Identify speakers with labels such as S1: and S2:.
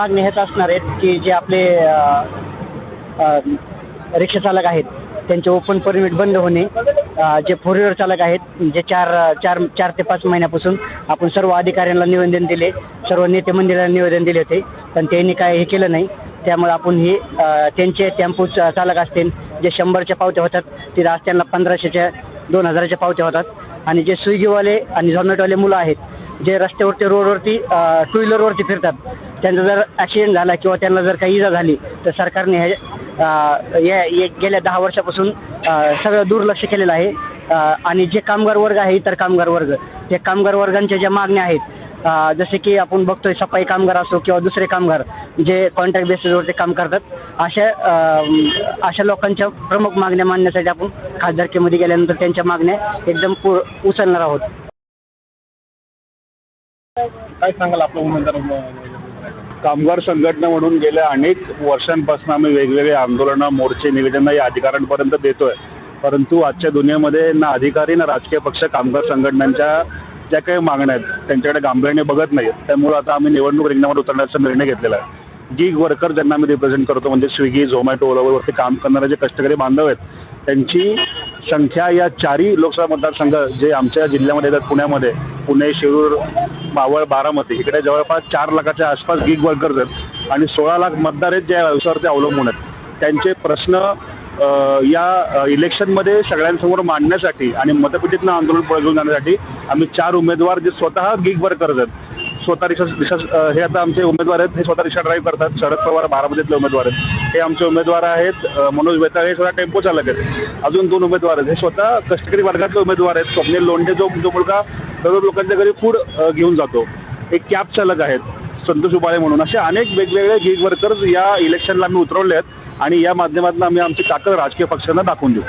S1: मागणी हेच असणार आहेत की जे आपले रिक्षाचालक रिक्षा चालक आहेत त्यांचे ओपन परमिट बंद होणे जे फोर व्हीलर चालक आहेत जे चार चार चार ते पाच महिन्यापासून आपण सर्व अधिकाऱ्यांना निवेदन दिले सर्व नेते मंडळाला निवेदन दिले होते पण त्यांनी काय हे केलं नाही. त्यामुळे आपण हे त्यांचे टेम्पो चालक असतील जे शंभरच्या पावत्या होतात ते आज त्यांना पंधराशेच्या दोन हजाराच्या पावत्या होतात. आणि जे स्विगीवाले आणि झोमॅटोवाले मुलं आहेत जे रस्त्यावरती रोडवरती टू व्हीलरवरती फिरतात त्यांचा जर ॲक्सिडेंट झाला किंवा त्यांना जर काही इजा झाली तर सरकारने हे या गेल्या दहा वर्षापासून सगळं दुर्लक्ष केलेलं आहे. आणि जे कामगार वर्ग आहे इतर कामगार वर्ग ते कामगार वर्गांच्या ज्या मागण्या आहेत जसे की आपण बघतोय सफाई कामगार असो किंवा दुसरे कामगार जे कॉन्ट्रॅक्ट बेसिसवरती काम करतात अशा अशा लोकांच्या प्रमुख मागण्या मांडण्यासाठी आपण खासदारकीमध्ये गेल्यानंतर त्यांच्या मागण्या एकदम पु उचलणार आहोत.
S2: काय सांगाल आपलं उमेदवार कामगार संघटना म्हणून गेल्या अनेक वर्षांपासून आम्ही वेगवेगळे आंदोलनं मोर्चे निवेदनं या अधिकाऱ्यांपर्यंत देतोय. परंतु आजच्या दुनियेमध्ये ना अधिकारी ना राजकीय पक्ष कामगार संघटनांच्या ज्या काही मागण्या आहेत त्यांच्याकडे गांभीर्याने बघत नाहीत. त्यामुळं आता आम्ही निवडणूक रिंगणावर उतरण्याचा निर्णय घेतलेला आहे. गिग वर्कर ज्यांना आम्ही रिप्रेझेंट करतो म्हणजे स्विगी झोमॅटो ओलावरती काम करणारे जे कष्टकरी बांधव आहेत त्यांची संख्या या चारही लोकसभा मतदारसंघ जे आमच्या जिल्ह्यामध्ये येतात पुण्यामध्ये पुणे शिरूर मावळ बारामती इकडे जवळपास चार लाखाच्या आसपास गिग वर्कर्स आहेत आणि सोळा लाख मतदार आहेत ज्या व्यवसायावरती अवलंबून आहेत. त्यांचे प्रश्न या इलेक्शनमध्ये सगळ्यांसमोर मांडण्यासाठी आणि मतपेटीतनं आंदोलन पुढे घेऊन जाण्यासाठी आम्ही चार उमेदवार जे स्वतः गिग वर्कर्स आहेत स्वतः रिक्षा रिक्षा हे आता आमचे उमेदवार आहेत. हे स्वतः रिक्षा ड्राईव्ह करतात. शरद पवार बारामतीतले उमेदवार आहेत. हे आमचे उमेदवार आहेत. मनोज वेताळ हे स्वतः टेम्पो चालक आहेत. अजून दोन उमेदवार आहेत. हे स्वतः कष्टकरी वर्गातले उमेदवार आहेत. स्वप्नील लोंढे जो जो मुलगा सर्व लोकांच्या घरी फूड घेऊन जातो. एक कॅब चालक आहेत संतोष उबाळे म्हणून. असे अनेक वेगवेगळे गिग वर्कर्स या इलेक्शनला आम्ही उतरवले आहेत आणि या माध्यमातून आम्ही आमची ताकद राजकीय पक्षांना दाखवून देऊ.